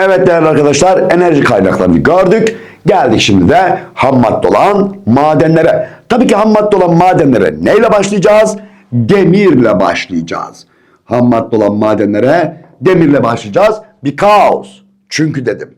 Evet değerli arkadaşlar enerji kaynaklarını gördük. Geldik şimdi de ham madde olan madenlere. Tabii ki ham madde olan madenlere neyle başlayacağız? Demirle başlayacağız. Ham madde olan madenlere demirle başlayacağız. Because. Çünkü dedim.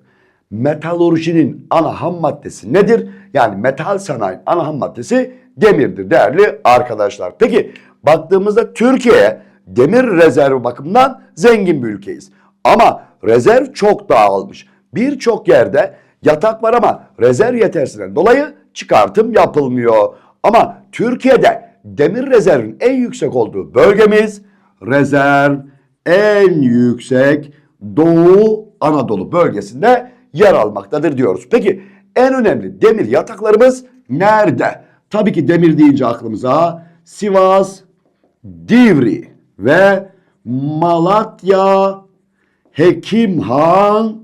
Metalurjinin ana ham maddesi nedir? Yani metal sanayinin ana ham maddesi demirdir değerli arkadaşlar. Peki baktığımızda Türkiye demir rezervi bakımından zengin bir ülkeyiz. Ama rezerv çok dağılmış. Birçok yerde yatak var ama rezerv yetersizliğinden dolayı çıkartım yapılmıyor. Ama Türkiye'de demir rezervin en yüksek olduğu bölgemiz rezerv en yüksek Doğu Anadolu bölgesinde yer almaktadır diyoruz. Peki en önemli demir yataklarımız nerede? Tabii ki demir deyince aklımıza Sivas, Divri ve Malatya, Hekimhan,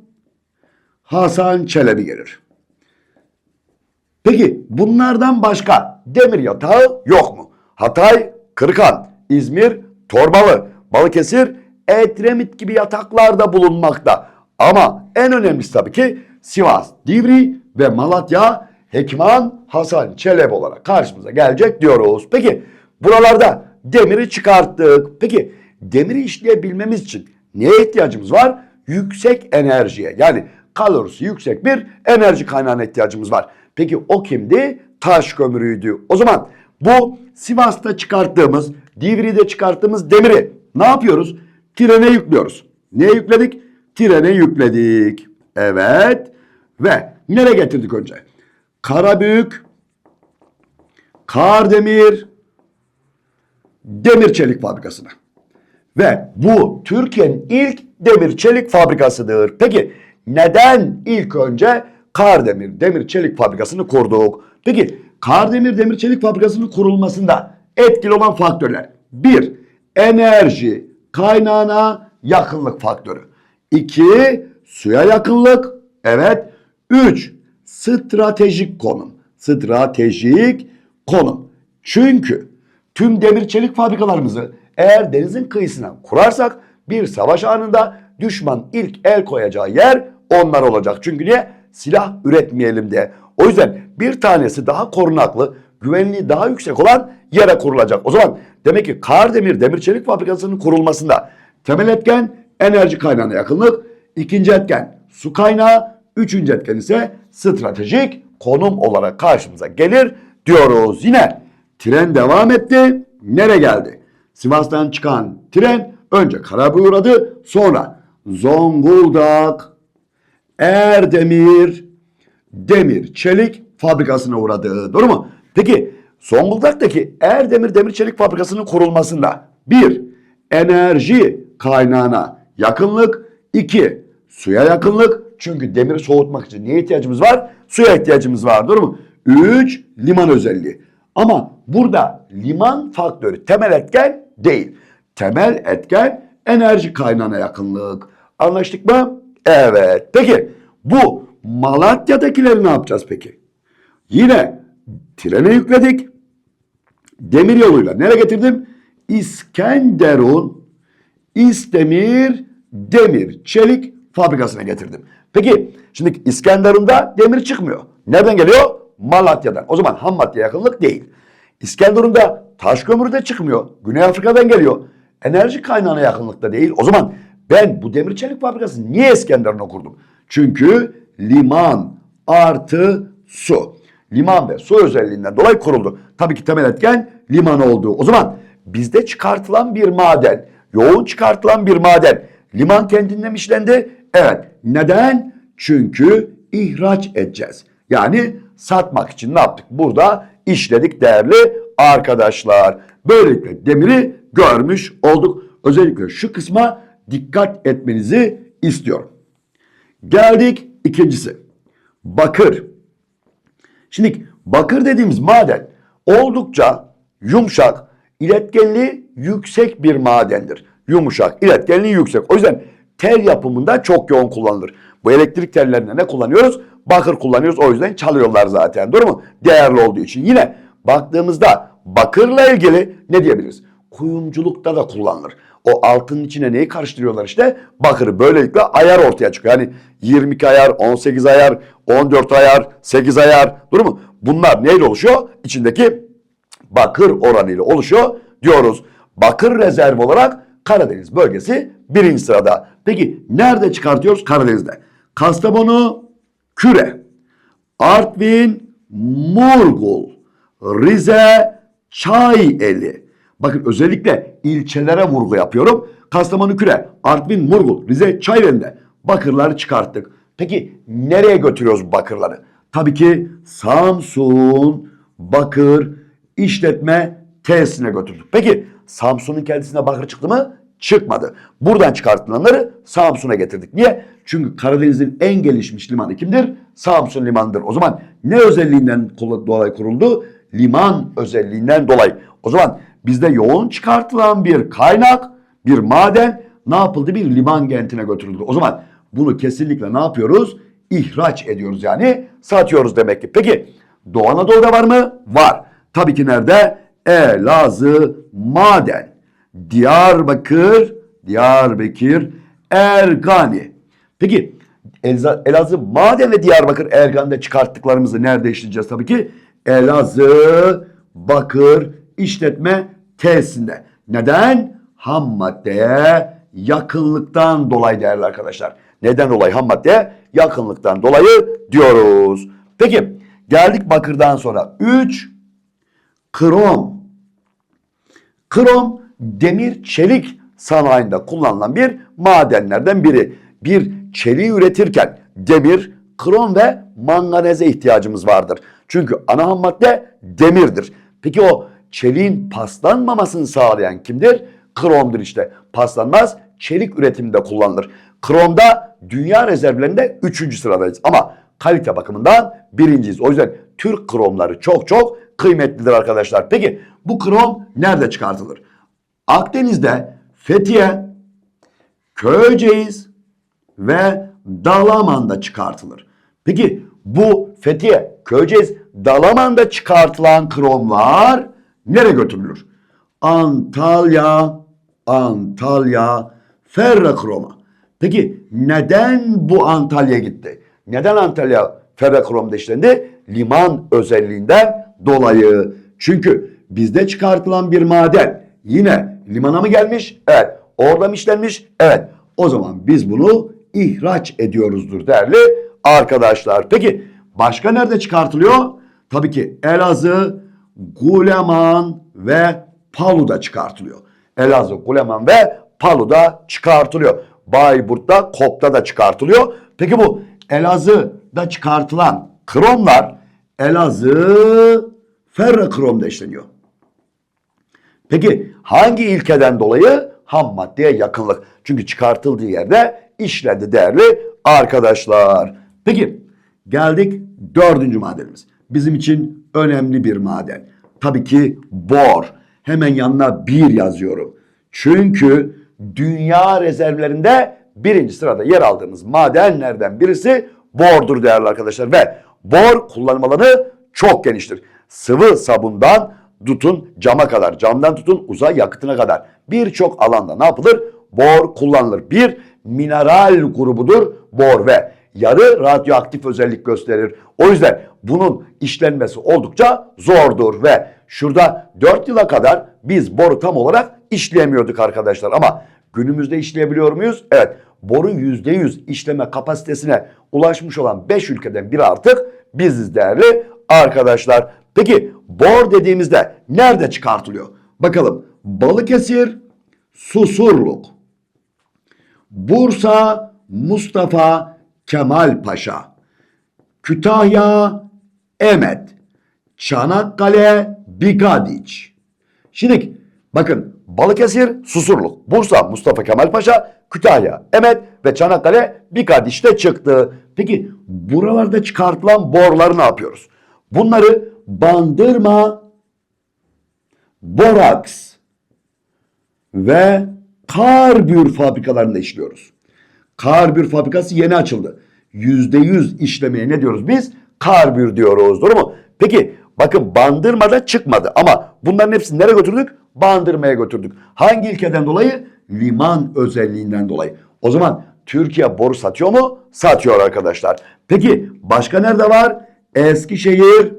Hasan Çelebi gelir. Peki bunlardan başka demir yatağı yok mu? Hatay, Kırıkan, İzmir, Torbalı, Balıkesir, Edremit gibi yataklarda bulunmakta. Ama en önemlisi tabii ki Sivas, Divri ve Malatya, Hekimhan, Hasan Çelebi olarak karşımıza gelecek diyoruz. Peki buralarda demiri çıkarttık. Peki demiri işleyebilmemiz için neye ihtiyacımız var? Yüksek enerjiye yani kalorisi yüksek bir enerji kaynağına ihtiyacımız var. Peki o kimdi? Taş kömürüydü. O zaman bu Sivas'ta çıkarttığımız, Divri'de çıkarttığımız demiri ne yapıyoruz? Trene yüklüyoruz. Neye yükledik? Trene yükledik. Evet. Ve nereye getirdik önce? Karabük, Kardemir, Demir Çelik Fabrikası'na. Ve bu Türkiye'nin ilk demir çelik fabrikasıdır. Peki neden ilk önce Kardemir Demir Çelik Fabrikası'nı kurduk? Peki Kardemir Demir Çelik Fabrikası'nın kurulmasında etkili olan faktörler. Bir, enerji kaynağına yakınlık faktörü. İki, suya yakınlık. Evet. Üç, stratejik konum. Stratejik konum. Çünkü tüm demir çelik fabrikalarımızı eğer denizin kıyısına kurarsak bir savaş anında düşman ilk el koyacağı yer onlar olacak. Çünkü niye? Silah üretmeyelim diye. O yüzden bir tanesi daha korunaklı, güvenliği daha yüksek olan yere kurulacak. O zaman demek ki Kardemir Demir Çelik Fabrikası'nın kurulmasında temel etken enerji kaynağına yakınlık, ikinci etken su kaynağı, üçüncü etken ise stratejik konum olarak karşımıza gelir diyoruz. Yine tren devam etti. Nereye geldi? Sivas'tan çıkan tren önce Karabük'e uğradı. Sonra Zonguldak, Erdemir, Demir Çelik fabrikasına uğradı. Doğru mu? Peki Zonguldak'taki Erdemir Demir Çelik fabrikasının kurulmasında bir enerji kaynağına yakınlık, iki suya yakınlık. Çünkü demiri soğutmak için neye ihtiyacımız var? Suya ihtiyacımız var. Doğru mu? Üç liman özelliği. Ama burada liman faktörü temel etken değil. Temel etken enerji kaynağına yakınlık. Anlaştık mı? Evet. Peki bu Malatya'dakileri ne yapacağız peki? Yine trene yükledik. Demir yoluyla nereye getirdim? İskenderun İstemir Demir Çelik fabrikasına getirdim. Peki şimdi İskenderun'da demir çıkmıyor. Nereden geliyor? Malatya'dan. O zaman ham madde yakınlık değil. İskenderun'da taş kömürü de çıkmıyor. Güney Afrika'dan geliyor. Enerji kaynağına yakınlıkta değil. O zaman ben bu demir çelik fabrikasını niye İskenderun'a kurdum? Çünkü liman artı su. Liman ve su özelliğinden dolayı kuruldu. Tabii ki temel etken liman olduğu. O zaman bizde çıkartılan bir maden, yoğun çıkartılan bir maden liman kendinden mi işlendi? Evet. Neden? Çünkü ihraç edeceğiz. Yani satmak için ne yaptık? Burada işledik değerli arkadaşlar. Böylelikle demiri görmüş olduk. Özellikle şu kısma dikkat etmenizi istiyorum. Geldik ikincisi. Bakır. Şimdi bakır dediğimiz maden oldukça yumuşak, iletkenliği yüksek bir madendir. Yumuşak, iletkenliği yüksek. O yüzden tel yapımında çok yoğun kullanılır. Bu elektrik tellerinde ne kullanıyoruz? Bakır kullanıyoruz. O yüzden çalıyorlar zaten. Doğru mu? Değerli olduğu için. Yine baktığımızda bakırla ilgili ne diyebiliriz? kuyumculukta da kullanılır. O altının içine neyi karıştırıyorlar işte? Bakırı böylelikle ayar ortaya çıkıyor. Yani 22 ayar, 18 ayar, 14 ayar, 8 ayar. Doğru mu? Bunlar neyle oluşuyor? İçindeki bakır oranıyla oluşuyor diyoruz. Bakır rezerv olarak Karadeniz bölgesi birinci sırada. Peki nerede çıkartıyoruz? Karadeniz'de. Kastamonu, Küre, Artvin, Murgul, Rize, Çayeli. Bakın özellikle ilçelere vurgu yapıyorum. Kastamonu, Küre, Artvin, Murgul, Rize, Çayeli'nde bakırları çıkarttık. Peki nereye götürüyoruz bakırları? Tabii ki Samsun Bakır İşletme Tesisine götürdük. Peki Samsun'un kendisine bakır çıktı mı? Çıkmadı. Buradan çıkartılanları Samsun'a getirdik. Niye? Çünkü Karadeniz'in en gelişmiş limanı kimdir? Samsun limanıdır. O zaman ne özelliğinden dolayı kuruldu? Liman özelliğinden dolayı. O zaman bizde yoğun çıkartılan bir kaynak, bir maden ne yapıldı? Bir liman kentine götürüldü. O zaman bunu kesinlikle ne yapıyoruz? İhraç ediyoruz yani satıyoruz demek ki. Peki Doğu Anadolu'da var mı? Var. Tabii ki nerede? Elazığ maden. Diyarbakır, Diyarbakır, Ergani. Peki Elazığ maden ve Diyarbakır Ergani'de çıkarttıklarımızı nerede işleyeceğiz tabii ki? Elazığ Bakır İşletme Tesisinde. Neden? Ham maddeye yakınlıktan dolayı değerli arkadaşlar. Neden dolayı ham maddeye? Yakınlıktan dolayı diyoruz. Peki geldik bakırdan sonra. 3 krom. Krom demir çelik sanayinde kullanılan bir madenlerden biri. Bir çeliği üretirken demir, krom ve manganeze ihtiyacımız vardır. Çünkü ana ham madde demirdir. Peki o çeliğin paslanmamasını sağlayan kimdir? Kromdur işte. Paslanmaz çelik üretiminde kullanılır. Kromda dünya rezervlerinde üçüncü sıradayız. Ama kalite bakımından birinciyiz. O yüzden Türk kromları çok çok kıymetlidir arkadaşlar. Peki bu krom nerede çıkartılır? Akdeniz'de Fethiye, Köyceğiz ve Dalaman'da çıkartılır. Peki bu Fethiye, Köyceğiz, Dalaman'da çıkartılan kromlar nereye götürülür? Antalya, Antalya, ferrokroma. Peki neden bu Antalya gitti? Neden Antalya ferrokromda işlendi? Liman özelliğinden dolayı. Çünkü bizde çıkartılan bir maden yine limana mı gelmiş? Evet. Orada mı işlenmiş? Evet. O zaman biz bunu ihraç ediyoruzdur değerli arkadaşlar. Peki başka nerede çıkartılıyor? Tabii ki Elazığ, Guleman ve Palu'da çıkartılıyor. Elazığ, Guleman ve Palu'da çıkartılıyor. Bayburt'ta, Kop'ta da çıkartılıyor. Peki bu Elazığ'da çıkartılan kromlar Elazığ ferrokromda işleniyor. Peki hangi ilkeden dolayı? Ham maddeye yakınlık. Çünkü çıkartıldığı yerde işlendi değerli arkadaşlar. Peki geldik dördüncü madenimiz. Bizim için önemli bir maden. Tabii ki bor. Hemen yanına bir yazıyorum. Çünkü dünya rezervlerinde birinci sırada yer aldığımız madenlerden birisi bordur değerli arkadaşlar. Ve bor kullanım alanı çok geniştir. Sıvı sabundan tutun cama kadar, camdan tutun uzay yakıtına kadar birçok alanda ne yapılır? Bor kullanılır. Bir mineral grubudur bor ve yarı radyoaktif özellik gösterir. O yüzden bunun işlenmesi oldukça zordur ve şurada 4 yıla kadar biz boru tam olarak işleyemiyorduk arkadaşlar ama günümüzde işleyebiliyor muyuz? Evet. Boru %100 işleme kapasitesine ulaşmış olan 5 ülkeden biri artık biziz değerli arkadaşlar. Peki bor dediğimizde nerede çıkartılıyor? Bakalım Balıkesir, Susurluk, Bursa, Mustafa Kemal Paşa, Kütahya, Emet, Çanakkale, Bigadiç. Şimdi bakın Balıkesir, Susurluk, Bursa, Mustafa Kemal Paşa, Kütahya, Emet ve Çanakkale Bigadiç'te çıktı. Peki buralarda çıkartılan borları ne yapıyoruz? Bunları bandırma, boraks ve karbür fabrikalarında işliyoruz. Karbür fabrikası yeni açıldı. Yüzde yüz işlemeye ne diyoruz biz? Karbür diyoruz. Doğru mu? Peki bakın bandırmada çıkmadı ama bunların hepsini nereye götürdük? Bandırma'ya götürdük. Hangi ilkeden dolayı? Liman özelliğinden dolayı. O zaman Türkiye boru satıyor mu? Satıyor arkadaşlar. Peki başka nerede var? Eskişehir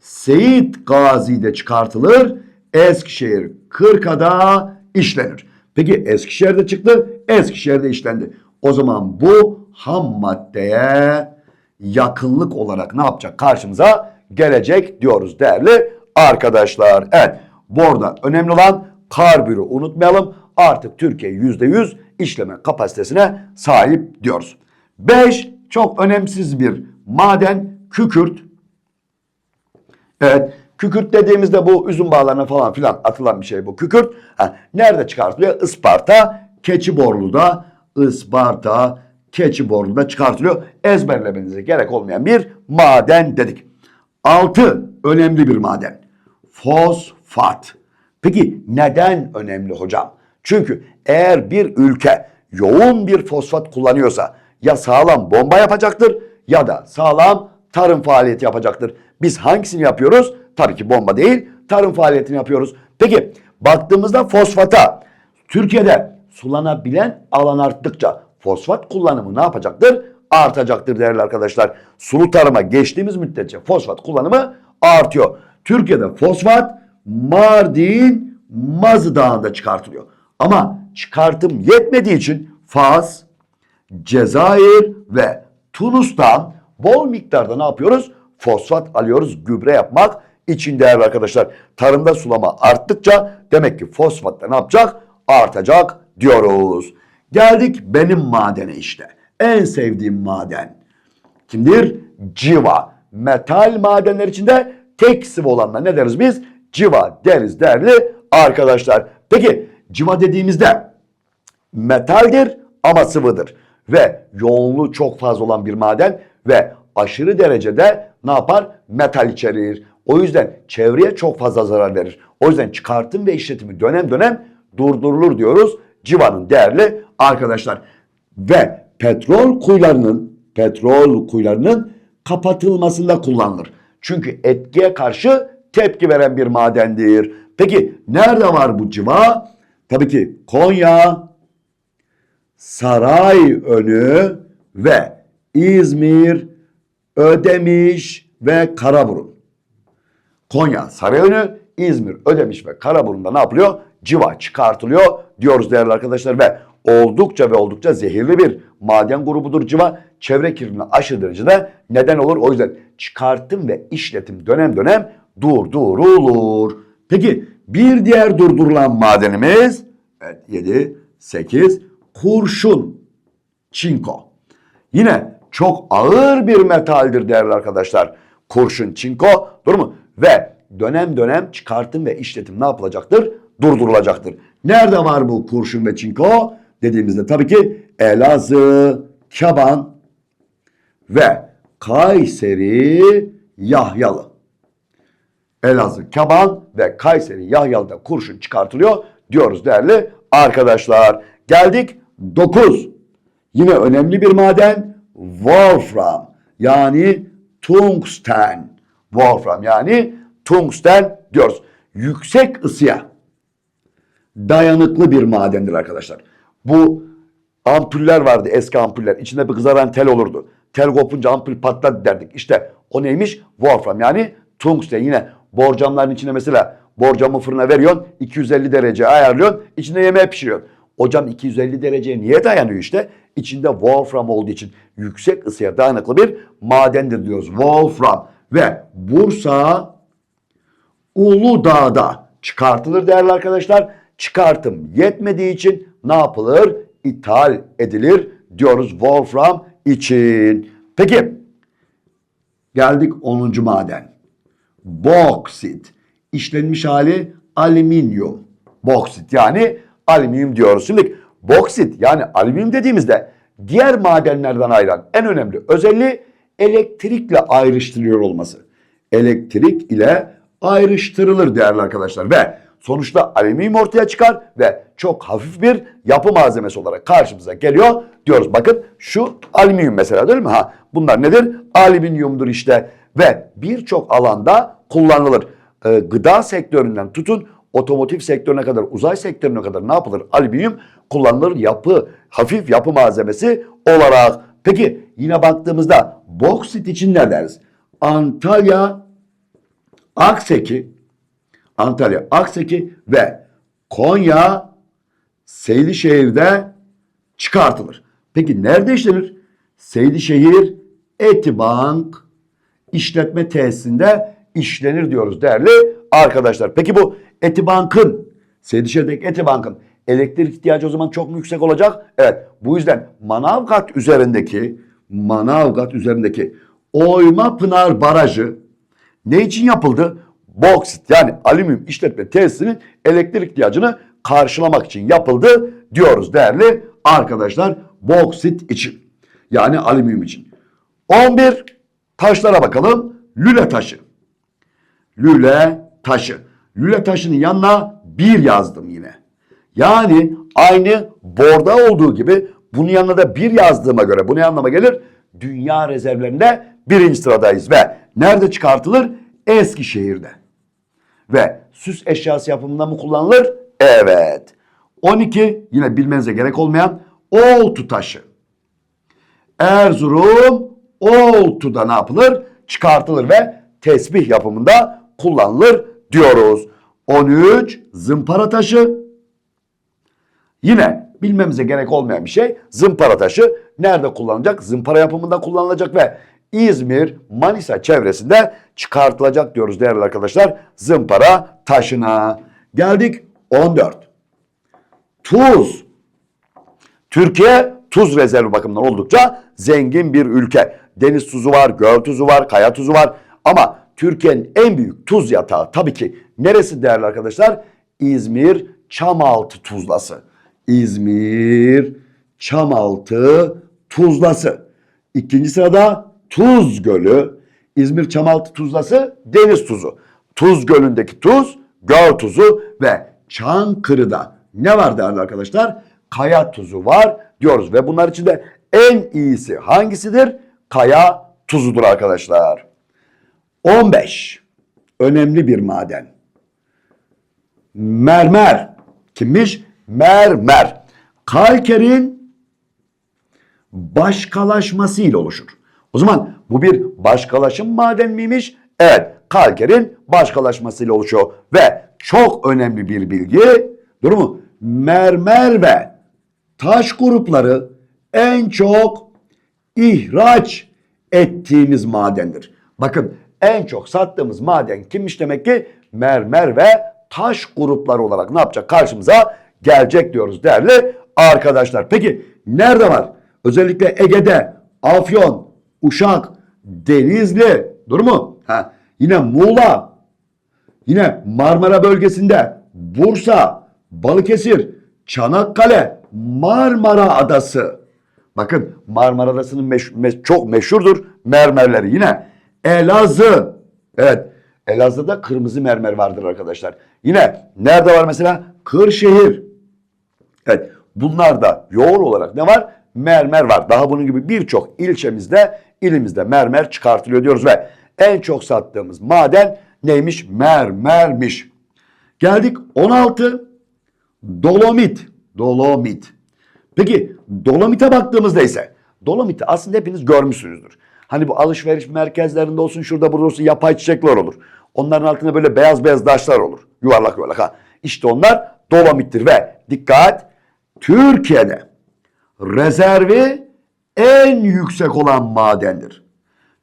Seyit Gazi'de çıkartılır. Eskişehir Kırka'da işlenir. Peki Eskişehir'de çıktı, Eskişehir'de işlendi. O zaman bu ham maddeye yakınlık olarak ne yapacak? Karşımıza gelecek diyoruz değerli arkadaşlar. Evet, bu arada önemli olan karbürü unutmayalım. Artık Türkiye yüzde yüz işleme kapasitesine sahip diyoruz. Beş, çok önemsiz bir maden kükürt. Evet. Kükürt dediğimizde bu üzüm bağlarına falan filan atılan bir şey bu. Kükürt ha, nerede çıkartılıyor? Isparta, Keçiborlu'da, Isparta, Keçiborlu'da çıkartılıyor. Ezberlemenize gerek olmayan bir maden dedik. Altı önemli bir maden. Fosfat. Peki neden önemli hocam? Çünkü eğer bir ülke yoğun bir fosfat kullanıyorsa ya sağlam bomba yapacaktır ya da sağlam tarım faaliyeti yapacaktır. Biz hangisini yapıyoruz? Tabii ki bomba değil, tarım faaliyetini yapıyoruz. Peki baktığımızda fosfata Türkiye'de sulanabilen alan arttıkça fosfat kullanımı ne yapacaktır? Artacaktır değerli arkadaşlar. Sulu tarıma geçtiğimiz müddetçe fosfat kullanımı artıyor. Türkiye'de fosfat Mardin Mazı Dağı'nda çıkartılıyor. Ama çıkartım yetmediği için Fas, Cezayir ve Tunus'tan bol miktarda ne yapıyoruz? Fosfat alıyoruz gübre yapmak için değerli arkadaşlar. Tarımda sulama arttıkça demek ki fosfat da ne yapacak? Artacak diyoruz. Geldik benim madene işte. En sevdiğim maden. Kimdir? Civa. Metal madenler içinde tek sıvı olanlar ne deriz biz? Civa deriz değerli arkadaşlar. Peki civa dediğimizde metaldir ama sıvıdır. Ve yoğunluğu çok fazla olan bir maden ve aşırı derecede ne yapar? Metal içerir. O yüzden çevreye çok fazla zarar verir. O yüzden çıkartım ve işletimi dönem dönem durdurulur diyoruz civanın değerli arkadaşlar. Ve petrol kuyularının petrol kuyularının kapatılmasında kullanılır. Çünkü etkiye karşı tepki veren bir madendir. Peki nerede var bu civa? Tabii ki Konya, Sarayönü ve İzmir, Ödemiş ve Karaburun. Konya, Sarayönü, İzmir, Ödemiş ve Karaburun'da ne yapılıyor? Civa çıkartılıyor diyoruz değerli arkadaşlar ve oldukça ve oldukça zehirli bir maden grubudur civa. Çevre kirliliğine aşırı derecede neden olur. O yüzden çıkartım ve işletim dönem dönem durdurulur. Peki bir diğer durdurulan madenimiz evet 7, 8 kurşun, çinko. Yine çok ağır bir metaldir değerli arkadaşlar. Kurşun, çinko, doğru mu? Ve dönem dönem çıkartım ve işletim ne yapılacaktır? Durdurulacaktır. Nerede var bu kurşun ve çinko? Dediğimizde tabii ki Elazığ, Kaban ve Kayseri, Yahyalı. Elazığ, Kaban ve Kayseri, Yahyalı'da kurşun çıkartılıyor diyoruz değerli arkadaşlar. Geldik 9. Yine önemli bir maden Wolfram yani tungsten. Wolfram yani tungsten diyoruz. Yüksek ısıya dayanıklı bir madendir arkadaşlar. Bu ampuller vardı eski ampuller. İçinde bir kızaran tel olurdu. Tel kopunca ampul patladı derdik. İşte o neymiş? Wolfram yani tungsten. Yine borcamların içine mesela borcamı fırına veriyorsun. 250 derece ayarlıyorsun. İçinde yemeği pişiriyorsun. Hocam 250 dereceye niye dayanıyor işte? İçinde Wolfram olduğu için yüksek ısıya dayanıklı bir madendir diyoruz. Wolfram ve Bursa Uludağ'da çıkartılır değerli arkadaşlar. Çıkartım yetmediği için ne yapılır? İthal edilir diyoruz Wolfram için. Peki geldik 10. maden. Boksit. İşlenmiş hali alüminyum. Boksit yani alüminyum diyoruz. Şimdi boksit yani alüminyum dediğimizde diğer madenlerden ayıran en önemli özelliği elektrikle ayrıştırılıyor olması. Elektrik ile ayrıştırılır değerli arkadaşlar ve sonuçta alüminyum ortaya çıkar ve çok hafif bir yapı malzemesi olarak karşımıza geliyor diyoruz. Bakın şu alüminyum mesela değil mi? Ha, bunlar nedir? Alüminyumdur işte ve birçok alanda kullanılır. Ee, gıda sektöründen tutun otomotiv sektörüne kadar, uzay sektörüne kadar ne yapılır? Alüminyum kullanılır yapı, hafif yapı malzemesi olarak. Peki yine baktığımızda boksit için ne deriz? Antalya, Akseki, Antalya, Akseki ve Konya, Seydişehir'de çıkartılır. Peki nerede işlenir? Seydişehir Etibank işletme tesisinde işlenir diyoruz değerli arkadaşlar. Peki bu Etibank'ın, Seydişehir'deki Etibank'ın elektrik ihtiyacı o zaman çok mu yüksek olacak? Evet. Bu yüzden Manavgat üzerindeki Manavgat üzerindeki Oyma Pınar Barajı ne için yapıldı? Boksit yani alüminyum işletme tesisinin elektrik ihtiyacını karşılamak için yapıldı diyoruz değerli arkadaşlar. Boksit için yani alüminyum için. 11 taşlara bakalım. Lüle taşı. Lüle taşı. Lüle taşının yanına bir yazdım yine. Yani aynı borda olduğu gibi bunun yanına da bir yazdığıma göre bu ne anlama gelir? Dünya rezervlerinde birinci sıradayız ve nerede çıkartılır? Eskişehir'de. Ve süs eşyası yapımında mı kullanılır? Evet. 12 yine bilmenize gerek olmayan oltu taşı. Erzurum oltuda ne yapılır? Çıkartılır ve tesbih yapımında kullanılır diyoruz. 13 zımpara taşı. Yine bilmemize gerek olmayan bir şey zımpara taşı nerede kullanılacak? Zımpara yapımında kullanılacak ve İzmir, Manisa çevresinde çıkartılacak diyoruz değerli arkadaşlar. Zımpara taşına. Geldik 14. Tuz. Türkiye tuz rezervi bakımından oldukça zengin bir ülke. Deniz tuzu var, göl tuzu var, kaya tuzu var. Ama Türkiye'nin en büyük tuz yatağı tabii ki neresi değerli arkadaşlar? İzmir Çamaltı Tuzlası. İzmir Çamaltı Tuzlası. İkinci sırada Tuz Gölü. İzmir Çamaltı Tuzlası deniz tuzu. Tuz Gölü'ndeki tuz, göl tuzu ve Çankırı'da ne var değerli arkadaşlar? Kaya tuzu var diyoruz ve bunlar içinde en iyisi hangisidir? Kaya tuzudur arkadaşlar. 15. Önemli bir maden. Mermer. Kimmiş? Mermer. Kalkerin başkalaşması ile oluşur. O zaman bu bir başkalaşım maden miymiş? Evet, kalkerin başkalaşmasıyla oluşuyor ve çok önemli bir bilgi. Durumu mermer ve taş grupları en çok ihraç ettiğimiz madendir. Bakın en çok sattığımız maden kimmiş demek ki? Mermer ve taş grupları olarak ne yapacak? Karşımıza gelecek diyoruz değerli arkadaşlar. Peki nerede var? Özellikle Ege'de, Afyon, Uşak, Denizli, dur mu? Ha, yine Muğla, yine Marmara bölgesinde, Bursa, Balıkesir, Çanakkale, Marmara Adası. Bakın Marmara Adası'nın meş- me- çok meşhurdur mermerleri. Yine Elazığ. Evet. Elazığ'da kırmızı mermer vardır arkadaşlar. Yine nerede var mesela? Kırşehir. Evet. Bunlarda yoğun olarak ne var? Mermer var. Daha bunun gibi birçok ilçemizde, ilimizde mermer çıkartılıyor diyoruz ve en çok sattığımız maden neymiş? Mermermiş. Geldik 16 Dolomit. Dolomit. Peki Dolomit'e baktığımızda ise Dolomit'i aslında hepiniz görmüşsünüzdür. Hani bu alışveriş merkezlerinde olsun şurada burada olsun yapay çiçekler olur. Onların altında böyle beyaz beyaz taşlar olur. Yuvarlak yuvarlak ha. İşte onlar Dolomit'tir ve dikkat Türkiye'de rezervi en yüksek olan madendir.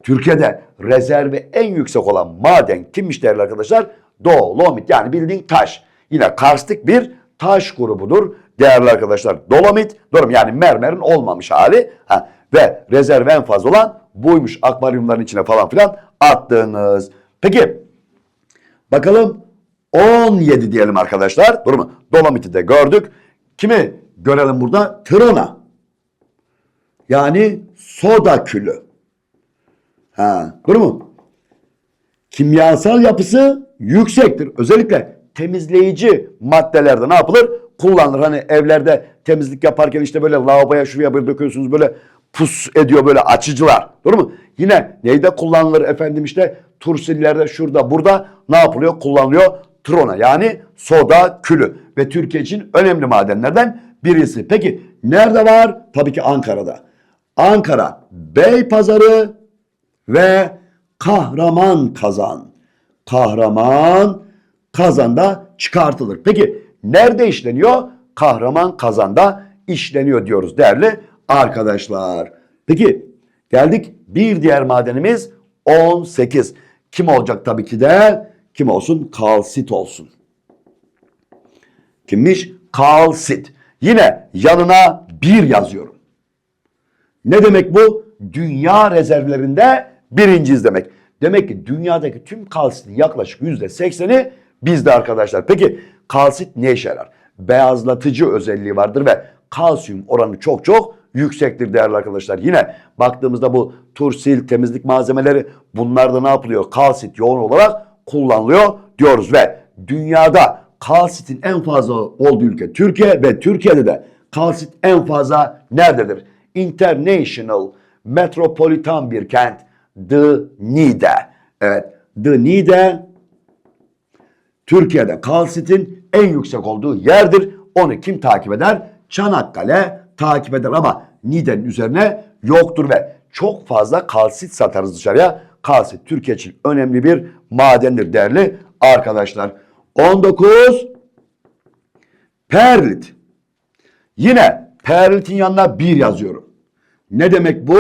Türkiye'de rezervi en yüksek olan maden kimmiş değerli arkadaşlar? Dolomit yani bildiğin taş. Yine karstik bir taş grubudur değerli arkadaşlar. Dolomit, mu? yani mermerin olmamış hali. Ha, ve rezervi en fazla olan buymuş akvaryumların içine falan filan attığınız. Peki bakalım 17 diyelim arkadaşlar. Doğru mu? Dolomit'i de gördük. Kimi görelim burada? Trona. Yani soda külü. Ha, doğru mu? Kimyasal yapısı yüksektir. Özellikle temizleyici maddelerde ne yapılır? Kullanılır. Hani evlerde temizlik yaparken işte böyle lavaboya şuraya böyle döküyorsunuz böyle pus ediyor böyle açıcılar. Doğru mu? Yine neyde kullanılır efendim işte tursillerde şurada burada ne yapılıyor? Kullanılıyor. trona yani soda külü ve Türkiye için önemli madenlerden birisi. Peki nerede var? Tabii ki Ankara'da. Ankara, Beypazarı ve Kahraman Kazan. Kahraman Kazan'da çıkartılır. Peki nerede işleniyor? Kahraman Kazan'da işleniyor diyoruz değerli arkadaşlar. Peki geldik bir diğer madenimiz 18. Kim olacak tabii ki de? Kim olsun? Kalsit olsun. Kimmiş? Kalsit. Yine yanına bir yazıyorum. Ne demek bu? Dünya rezervlerinde birinciyiz demek. Demek ki dünyadaki tüm kalsitin yaklaşık yüzde sekseni bizde arkadaşlar. Peki kalsit ne işe yarar? Beyazlatıcı özelliği vardır ve kalsiyum oranı çok çok yüksektir değerli arkadaşlar. Yine baktığımızda bu tursil, temizlik malzemeleri bunlarda ne yapılıyor? Kalsit yoğun olarak kullanılıyor diyoruz ve dünyada kalsitin en fazla olduğu ülke Türkiye ve Türkiye'de de kalsit en fazla nerededir? International, metropolitan bir kent. The Nide. Evet, The Nide Türkiye'de kalsitin en yüksek olduğu yerdir. Onu kim takip eder? Çanakkale takip eder ama Niğde'nin üzerine yoktur ve çok fazla kalsit satarız dışarıya. Kalsit Türkiye için önemli bir madendir değerli arkadaşlar. 19 Perlit. Yine perlitin yanına bir yazıyorum. Ne demek bu?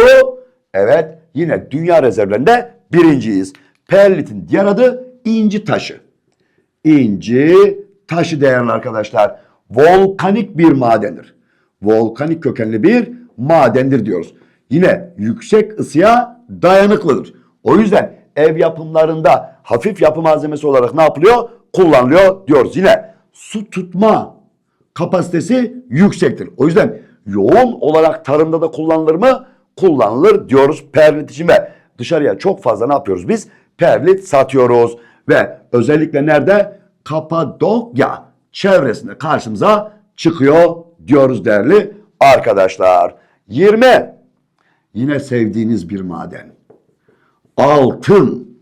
Evet yine dünya rezervlerinde birinciyiz. Perlitin diğer adı inci taşı. İnci taşı değerli arkadaşlar. Volkanik bir madendir. Volkanik kökenli bir madendir diyoruz. Yine yüksek ısıya dayanıklıdır. O yüzden ev yapımlarında hafif yapı malzemesi olarak ne yapılıyor? Kullanılıyor diyoruz. Yine su tutma kapasitesi yüksektir. O yüzden yoğun olarak tarımda da kullanılır mı? Kullanılır diyoruz perlit için ve dışarıya çok fazla ne yapıyoruz biz? Perlit satıyoruz ve özellikle nerede? Kapadokya çevresinde karşımıza çıkıyor diyoruz değerli arkadaşlar. 20. Yine sevdiğiniz bir maden. Altın.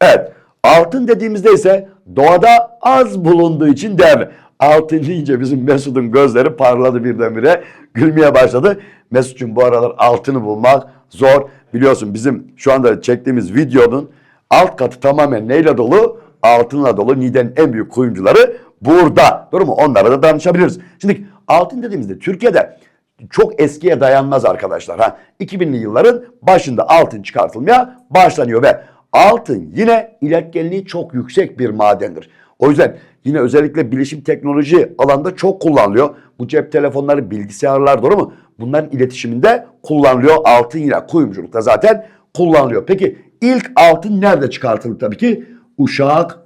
Evet. Altın dediğimizde ise doğada az bulunduğu için değerli. Altın deyince bizim Mesut'un gözleri parladı birdenbire. Gülmeye başladı. Mesut'cum bu aralar altını bulmak zor. Biliyorsun bizim şu anda çektiğimiz videonun alt katı tamamen neyle dolu? Altınla dolu. Niğde'nin en büyük kuyumcuları burada. Doğru mu? Onlara da danışabiliriz. Şimdi altın dediğimizde Türkiye'de çok eskiye dayanmaz arkadaşlar. Ha 2000'li yılların başında altın çıkartılmaya başlanıyor ve altın yine iletkenliği çok yüksek bir madendir. O yüzden yine özellikle bilişim teknoloji alanda çok kullanılıyor. Bu cep telefonları, bilgisayarlar doğru mu? Bunların iletişiminde kullanılıyor. Altın yine kuyumculukta zaten kullanılıyor. Peki ilk altın nerede çıkartıldı tabii ki? Uşak,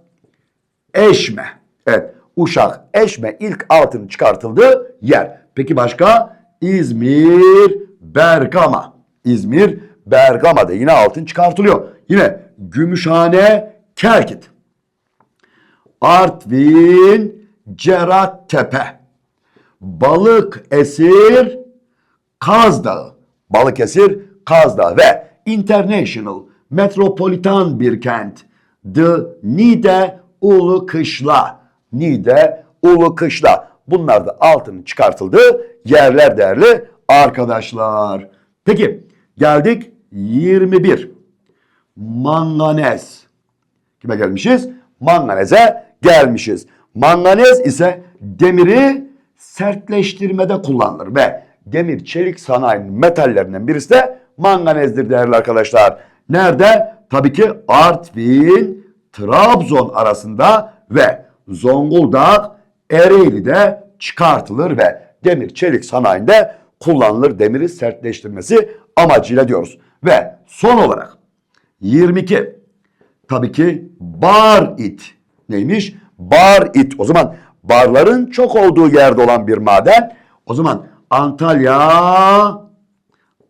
Eşme. Evet, Uşak, Eşme ilk altın çıkartıldığı yer. Peki başka? İzmir, Bergama. İzmir, Bergama'da yine altın çıkartılıyor. Yine Gümüşhane, Kerkit. Artvin, Cerattepe. Dağı. Balıkesir, Kaz Dağı ve International, metropolitan bir kent. The Niğde Ulu Kışla. Niğde Ulu Kışla. Bunlar da altının çıkartıldığı yerler değerli arkadaşlar. Peki geldik 21. Manganez. Kime gelmişiz? Manganeze gelmişiz. Manganez ise demiri sertleştirmede kullanılır ve demir çelik sanayinin metallerinden birisi de manganezdir değerli arkadaşlar. Nerede? Tabii ki Artvin, Trabzon arasında ve Zonguldak, Ereğli'de çıkartılır ve demir çelik sanayinde kullanılır demiri sertleştirmesi amacıyla diyoruz. Ve son olarak 22 tabii ki bar it neymiş? Bar it. O zaman barların çok olduğu yerde olan bir maden. O zaman Antalya,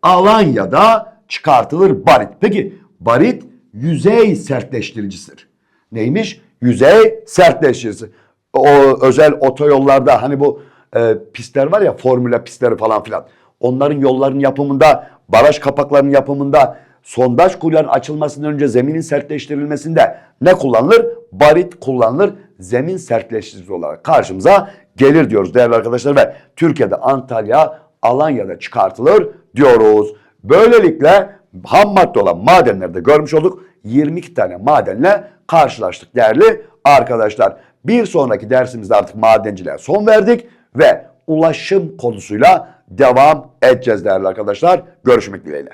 Alanya'da çıkartılır barit. Peki barit yüzey sertleştiricisidir. Neymiş? Yüzey sertleştiricisi. O özel otoyollarda hani bu e, pistler var ya formüle pistleri falan filan. Onların yolların yapımında, baraj kapaklarının yapımında, sondaj kuyuların açılmasından önce zeminin sertleştirilmesinde ne kullanılır? Barit kullanılır zemin sertleştirici olarak karşımıza gelir diyoruz değerli arkadaşlar ve Türkiye'de Antalya, Alanya'da çıkartılır diyoruz. Böylelikle ham madde olan madenleri de görmüş olduk. 22 tane madenle karşılaştık değerli arkadaşlar. Bir sonraki dersimizde artık madenciliğe son verdik ve ulaşım konusuyla devam edeceğiz değerli arkadaşlar. Görüşmek dileğiyle.